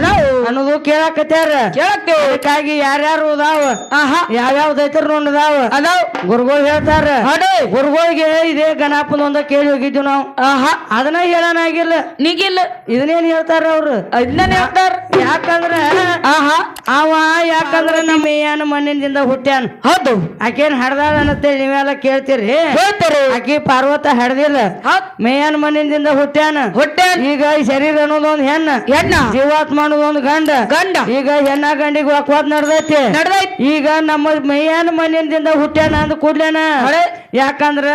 ಅದಾವು? ಅನ್ನೋದು ಕೇಳಾಕತ್ಯಾರ. ಕೇಳತ್ತೇವ್ ಅದಕ್ಕಾಗಿ ಯಾರ್ಯಾರು ಅದಾವ? ಆಹಾ. ಯಾವ್ಯಾವ ನೋಡಿದಾವ ಅದಾವ? ಅದಾವ್. ಗುರುಗಳು ಹೇಳ್ತಾರ. ಹಡೆ ಗುರುಗಳಿಗೆ ಇದೇ ಗಣಪನ ಒಂದ ಕೇಳಿ ಹೋಗಿದ್ವಿ ನಾವು. ಆಹಾ. ಅದನ್ನ ಹೇಳನಾಗಿಲ್ಲ ನೀಗಿಲ್ಲ. ಇದನ್ನೇನ್ ಹೇಳ್ತಾರ ಅವ್ರು? ಇದನ್ನ ಹೇಳ್ತಾರ? ಯಾಕಂದ್ರ ಆಹಾ. ಅವ ಯಾಕಂದ್ರ ನಮ್ಮ ಏನ್ ಮಣ್ಣಿನಿಂದ ಹುಟ್ಟ್ಯಾನ? ಹೌದು. ಆಕೇನ್ ಹಡ್ದಾಳ ಅನ್ನತ್ತೆ ನೀವೆಲ್ಲ ಕೇಳ್ತೀರಿ? ಹೇಳ್ತಾರೆ. ಆಕಿ ಪಾರ್ವತ ಹಡ್ದಿಲ್ಲ. ಮೇಯನ್ ಮಣ್ಣಿನಿಂದ ಹುಟ್ಟ್ಯಾನ. ಹುಟ್ಟ್ಯಾನ. ಈಗ ಈ ಶರೀರ ಅನ್ನೋದೊಂದ್ ಹೆಣ್ಣ. ಹೆಣ್ಣ? ಜೀವಾತ್ಮ ಅನ್ನೋದೊಂದ್ ಗಂಡ. ಗಂಡ. ಈಗ ಹೆಣ್ಣ ಗಂಡಿಗೆ ವಾಕ್ವಾದ ನಡ್ದೈತಿ. ನಡ್ದೈತಿ. ಈಗ ನಮ್ಮ ಮೈಯನ ಮನೆಯಿಂದ ಹುಟ್ಟ್ಯಾನ ಅಂದ ಕೂಡ್ಲೇನ? ಯಾಕಂದ್ರ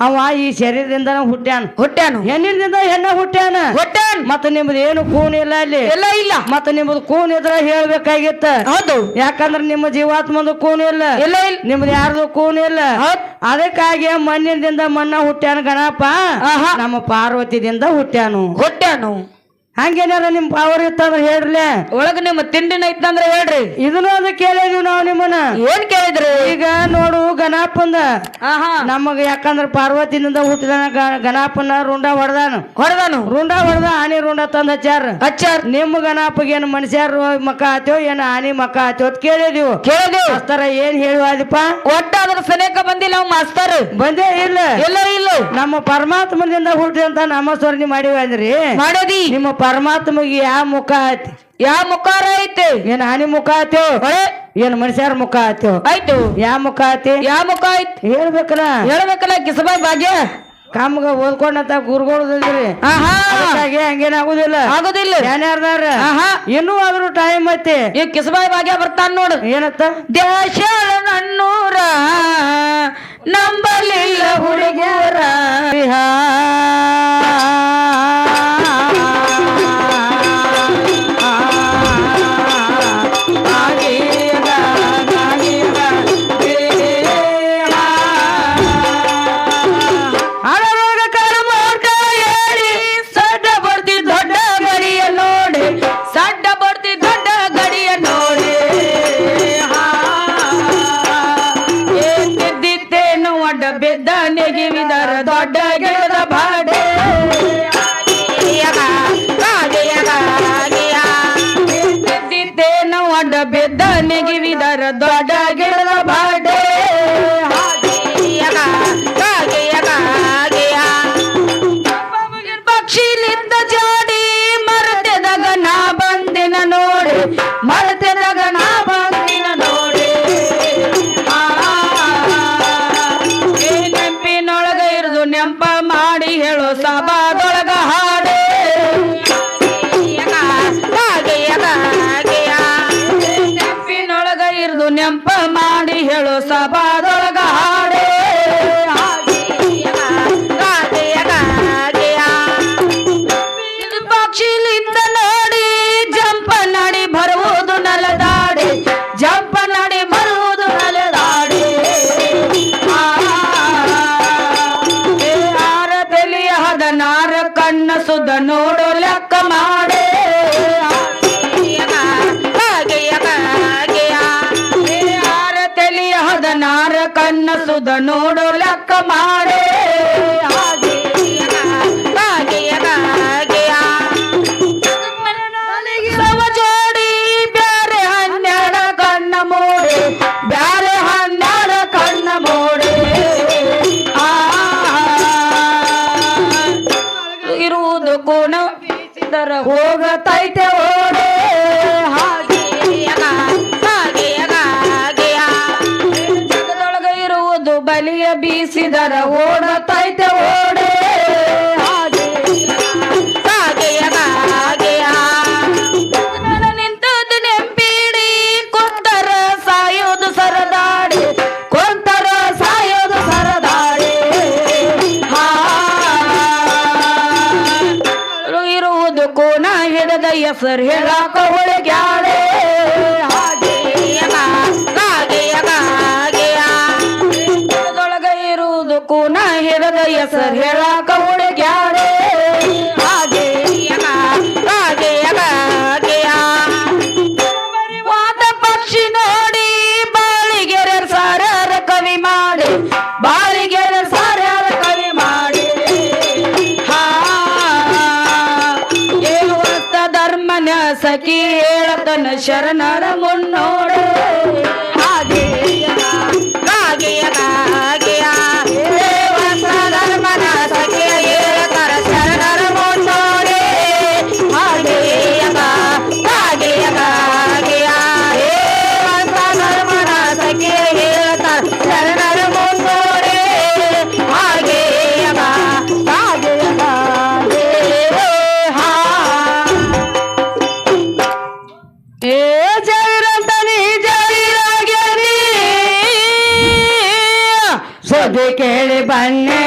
ಅವ ಈ ಶರೀರದಿಂದ ಹುಟ್ಟ್ಯಾನ. ಹುಟ್ಟ್ಯಾನು. ಹೆಣ್ಣಿನಿಂದ ಹೆಣ್ಣ ಹುಟ್ಟ್ಯಾನ? ಹುಟ್ಟ್ಯಾನ. ಮತ್ತ ನಿಮ್ದು ಏನು ಕೂನ್ ಇಲ್ಲ ಅಲ್ಲಿ? ಇಲ್ಲ ಇಲ್ಲ. ಮತ್ತ ನಿಮ್ದು ಕೂನ್ ಇದ್ರ ಹೇಳ್ಬೇಕಾಗಿತ್ತ? ಹೌದು. ಯಾಕಂದ್ರ ನಿಮ್ಮ ಜೀವಾತ್ಮದ ಕೂನ್ ಇಲ್ಲ. ಇಲ್ಲ ಇಲ್ಲ. ನಿಮ್ದು ಯಾರ್ದು ಕೂನ್ ಇಲ್ಲ? ಅದಕ್ಕಾಗಿ ಮಣ್ಣಿನಿಂದ ಮಣ್ಣ ಹುಟ್ಟ್ಯಾನ ಗಣಪ ನಮ್ಮ ಪಾರ್ವತಿದಿಂದ ಹುಟ್ಟ್ಯಾನು. ಹೊಟ್ಟ್ಯಾನು. ಹಂಗೇನಾರ ನಿಮ್ ಪವರ್ ಇತ್ತಂದ್ರೆ ಹೇಳ್ರಿ ಒಳಗ ನಿಮ್ಮ ತಿಂಡಿನ ಇತ್ತಂದ್ರೆ ಹೇಳ್ರಿ. ಇದನ್ನು ಅದು ಕೇಳಿದ್ವಿ ನಾವು ನಿಮ್ಮನ್ನ. ಏನ್ ಕೇಳಿದ್ರಿ? ಈಗ ನೋಡು ಗಣಪಂದ ನಮಗ ಯಾಕಂದ್ರ ಪಾರ್ವತಿನಿಂದ ಹುಟ್ಟಿದಾನ ಗಣಪನ ರುಂಡ ಹೊಡೆದಾನು. ಹೊಡೆದಾನು? ರುಂಡ ಹೊಡೆದ ಆನಿ ರುಂಡ ತಂದ ಹಚ್ಚಾರ ಹಚ್ಚಾರ ನಿಮ್ಮ ಗಣಪಗೆ ಏನು ಮನುಷ್ಯರು ಮಕ್ಕ ಆತೇವ್ ಏನು ಆನಿ ಮಕ್ಕ ಆತೇವ್ ಅಂತ ಕೇಳಿದ್ವಿ. ಕೇಳಿದ್ವಿ. ಮಾಸ್ತರ ಏನ್ ಹೇಳುವಾದಿಪ್ಪ? ಒಟ್ಟ ಅದ್ರ ಸನೇಕ ಬಂದಿಲ್ಲ ಅವ್ ಮಾಸ್ತರ್. ಬಂದೇ ಇಲ್ಲ. ಎಲ್ಲ ಇಲ್ಲ. ನಮ್ಮ ಪರಮಾತ್ಮನಿಂದ ಹುಟ್ಟಿದಂತ ನಮಸ್ವರಣಿ ಮಾಡಿವಿ ಅಂದ್ರಿ. ಮಾಡೋದಿ. ನಿಮ್ಮ ಪರಮಾತ್ಮಗೆ ಯಾವ ಮುಖ ಐತಿ? ಯಾವ ಮುಖಾರ ಐತಿ? ಏನ್ ಹಾನಿ ಮುಖ ಆತೇವ್ ಏನ್ ಮನುಷ್ಯರ ಮುಖ ಆತೇವ್ ಆಯ್ತು. ಯಾವ ಮುಖ ಆತಿ ಯಾವ ಮುಖ ಐತಿ? ಹೇಳ್ಬೇಕಲ್ಲ. ಹೇಳ್ಬೇಕಲ್ಲ ಕಿಸಬಾಯ್ ಭಾಗ್ಯ. ಕಾಮಗ ಓದ್ಕೊಂಡಂತ ಗುರುಗಳು ಆಹಾ. ಆಗುದಿಲ್ಲ ಹಂಗೇನಾಗುದಿಲ್ಲ ಆಗೋದಿಲ್ಲ. ಏನ್ಯಾರ್ದಾರ ಆಹಾ. ಇನ್ನೂ ಆದ್ರೂ ಟೈಮ್ ಐತಿ. ಈ ಕಿಸಬಾಯ್ ಭಾಗ್ಯ ಬರ್ತಾನ ನೋಡು. ಏನತ್ತ? ದ್ಯಾಶಾಳ ಬೆದ್ದ ಇರುದು ನೆಂಪ ಮಾಡಿ ಹೇಳು ಸಭಾದೊಳಗ ಹೋಗತೈತೆ ಓಡೆ ಜಗದೊಳಗ ಇರುವುದು ಬಲಿಯ ಬೀಸಿದರ ಓಡತೈತೆ ಹೆಸರು ಹೇಳಾಕ ಒಳಗ್ಯಾಡೆ ಒಳಗ ಇರುವುದು ಕೂನ ಹಿಡದ ಹೆಸರು ಹೇಳಾಕ ಒಳಗ್ಯಾಡೆ ಸಖಿ ಹೇಳತನ ಶರಣರ ಮುನ್ನೋಡ ಏ ಜವಿರಂತನಿ ಜವಿರಾಗಿ ಸದಿ ಕೇಳಿ ಬನ್ನೇ.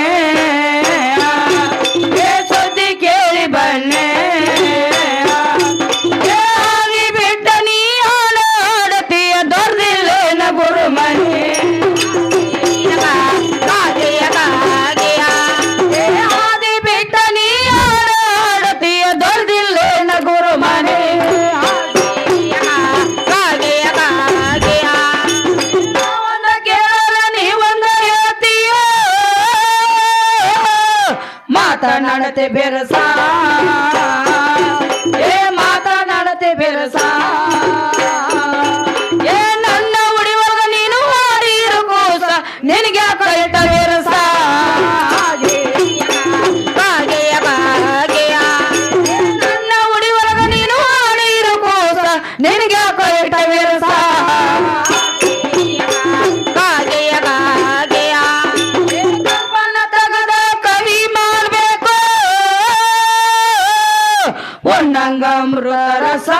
ಮಾತನಾಡುತ್ತೆ ಬೆರಸಾ Sanggam Rutarasa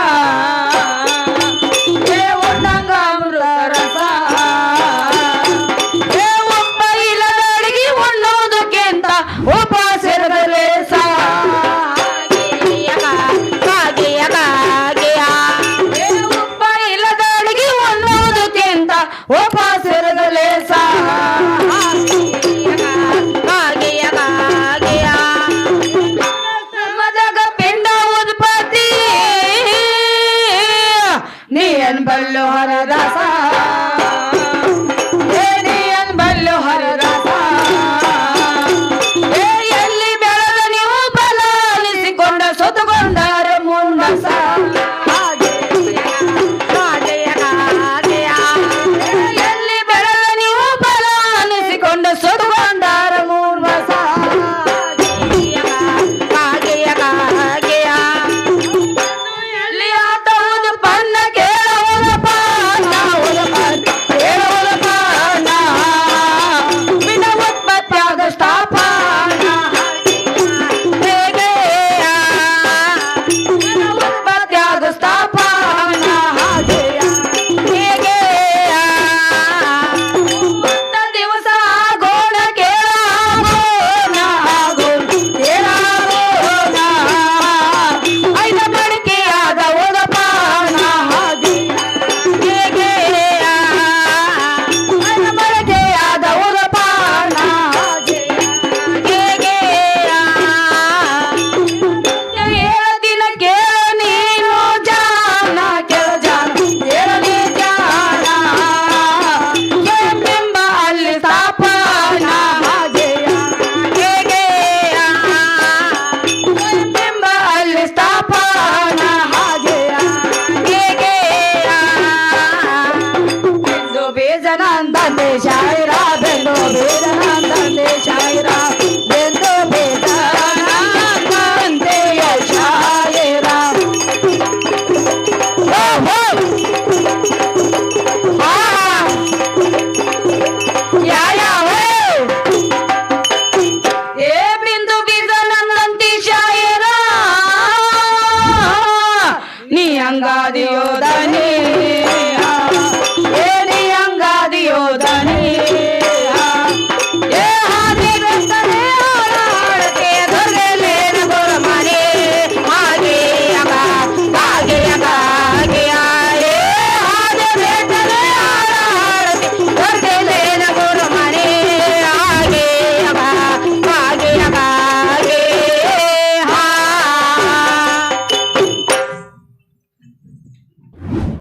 Adiós.